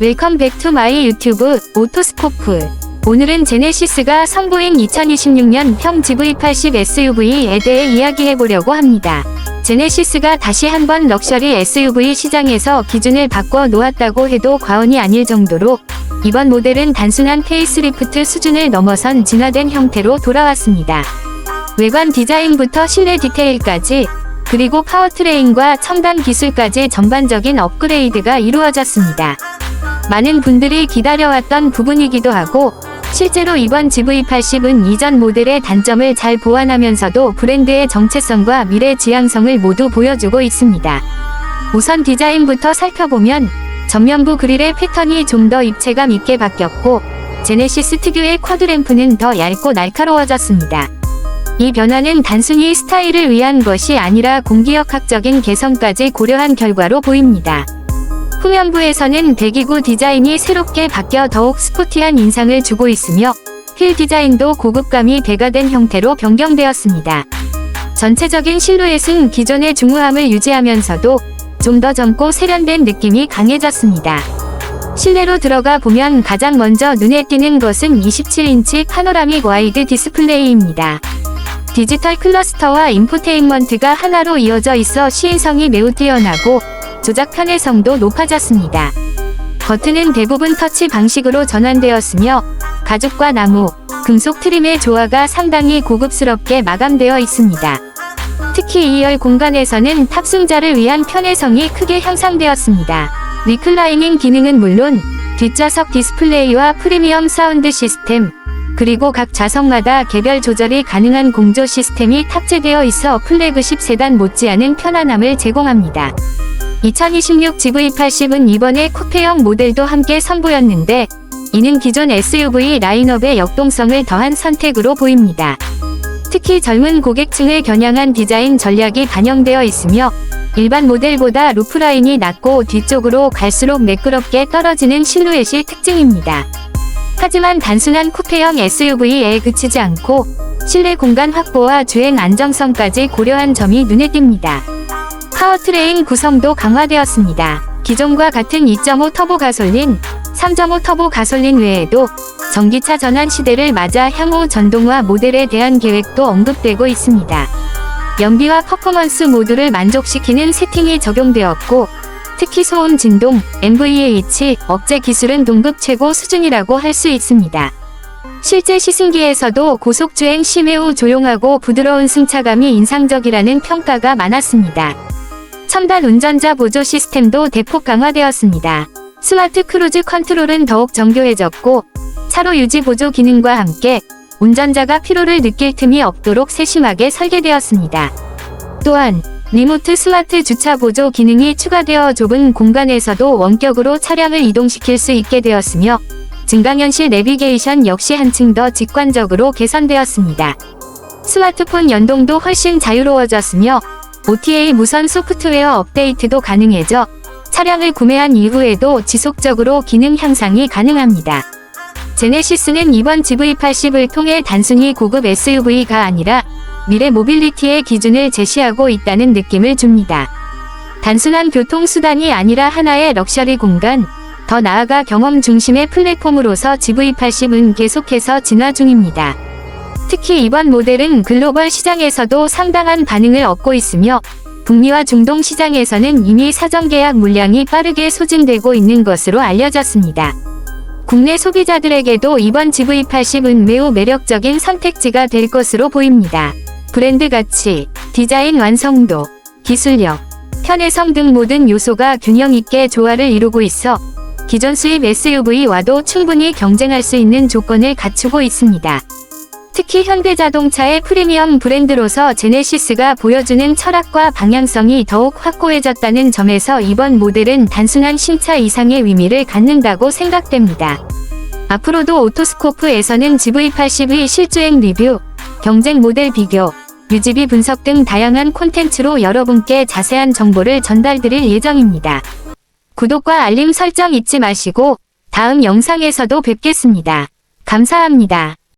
웰컴 백 투 마이 유튜브 오토스코프 오늘은 제네시스가 선보인 2026년 형 GV80 SUV에 대해 이야기해 보려고 합니다. 제네시스가 다시 한번 럭셔리 SUV 시장에서 기준을 바꿔 놓았다고 해도 과언이 아닐 정도로 이번 모델은 단순한 페이스리프트 수준을 넘어선 진화된 형태로 돌아왔습니다. 외관 디자인부터 실내 디테일까지 그리고 파워트레인과 첨단 기술까지 전반적인 업그레이드가 이루어졌습니다. 많은 분들이 기다려왔던 부분이기도 하고 실제로 이번 GV80은 이전 모델의 단점을 잘 보완하면서도 브랜드의 정체성과 미래 지향성을 모두 보여주고 있습니다. 우선 디자인부터 살펴보면 전면부 그릴의 패턴이 좀 더 입체감 있게 바뀌었고 제네시스 특유의 쿼드램프는 더 얇고 날카로워졌습니다. 이 변화는 단순히 스타일을 위한 것이 아니라 공기역학적인 개성까지 고려한 결과로 보입니다. 후면부에서는 배기구 디자인이 새롭게 바뀌어 더욱 스포티한 인상을 주고 있으며 휠 디자인도 고급감이 배가된 형태로 변경되었습니다. 전체적인 실루엣은 기존의 중후함을 유지하면서도 좀 더 젊고 세련된 느낌이 강해졌습니다. 실내로 들어가 보면 가장 먼저 눈에 띄는 것은 27인치 파노라믹 와이드 디스플레이입니다. 디지털 클러스터와 인포테인먼트가 하나로 이어져 있어 시인성이 매우 뛰어나고 조작 편의성도 높아졌습니다. 버튼은 대부분 터치 방식으로 전환되었으며 가죽과 나무, 금속 트림의 조화가 상당히 고급스럽게 마감되어 있습니다. 특히 2열 공간에서는 탑승자를 위한 편의성이 크게 향상되었습니다. 리클라이닝 기능은 물론 뒷좌석 디스플레이와 프리미엄 사운드 시스템, 그리고 각 좌석마다 개별 조절이 가능한 공조 시스템이 탑재되어 있어 플래그십 세단 못지않은 편안함을 제공합니다. 2026 GV80은 이번에 쿠페형 모델도 함께 선보였는데 이는 기존 SUV 라인업의 역동성을 더한 선택으로 보입니다. 특히 젊은 고객층을 겨냥한 디자인 전략이 반영되어 있으며 일반 모델보다 루프라인이 낮고 뒤쪽으로 갈수록 매끄럽게 떨어지는 실루엣이 특징입니다. 하지만 단순한 쿠페형 SUV에 그치지 않고 실내 공간 확보와 주행 안정성까지 고려한 점이 눈에 띕니다. 파워트레인 구성도 강화되었습니다. 기존과 같은 2.5 터보 가솔린, 3.5 터보 가솔린 외에도 전기차 전환 시대를 맞아 향후 전동화 모델에 대한 계획도 언급되고 있습니다. 연비와 퍼포먼스 모두를 만족시키는 세팅이 적용되었고, 특히 소음 진동, MVH, 억제 기술은 동급 최고 수준이라고 할 수 있습니다. 실제 시승기에서도 고속주행 시 매우 조용하고 부드러운 승차감이 인상적이라는 평가가 많았습니다. 첨단 운전자 보조 시스템도 대폭 강화되었습니다. 스마트 크루즈 컨트롤은 더욱 정교해졌고 차로 유지 보조 기능과 함께 운전자가 피로를 느낄 틈이 없도록 세심하게 설계되었습니다. 또한 리모트 스마트 주차 보조 기능이 추가되어 좁은 공간에서도 원격으로 차량을 이동시킬 수 있게 되었으며 증강현실 내비게이션 역시 한층 더 직관적으로 개선되었습니다. 스마트폰 연동도 훨씬 자유로워졌으며 OTA 무선 소프트웨어 업데이트도 가능해져 차량을 구매한 이후에도 지속적으로 기능 향상이 가능합니다. 제네시스는 이번 GV80을 통해 단순히 고급 SUV가 아니라 미래 모빌리티의 기준을 제시하고 있다는 느낌을 줍니다. 단순한 교통수단이 아니라 하나의 럭셔리 공간, 더 나아가 경험 중심의 플랫폼으로서 GV80은 계속해서 진화 중입니다. 특히 이번 모델은 글로벌 시장에서도 상당한 반응을 얻고 있으며 북미와 중동 시장에서는 이미 사전 계약 물량이 빠르게 소진되고 있는 것으로 알려졌습니다. 국내 소비자들에게도 이번 GV80은 매우 매력적인 선택지가 될 것으로 보입니다. 브랜드 가치, 디자인 완성도, 기술력, 편의성 등 모든 요소가 균형 있게 조화를 이루고 있어 기존 수입 SUV와도 충분히 경쟁할 수 있는 조건을 갖추고 있습니다. 특히 현대자동차의 프리미엄 브랜드로서 제네시스가 보여주는 철학과 방향성이 더욱 확고해졌다는 점에서 이번 모델은 단순한 신차 이상의 의미를 갖는다고 생각됩니다. 앞으로도 오토스코프에서는 GV80의 실주행 리뷰, 경쟁 모델 비교, 유지비 분석 등 다양한 콘텐츠로 여러분께 자세한 정보를 전달드릴 예정입니다. 구독과 알림 설정 잊지 마시고 다음 영상에서도 뵙겠습니다. 감사합니다.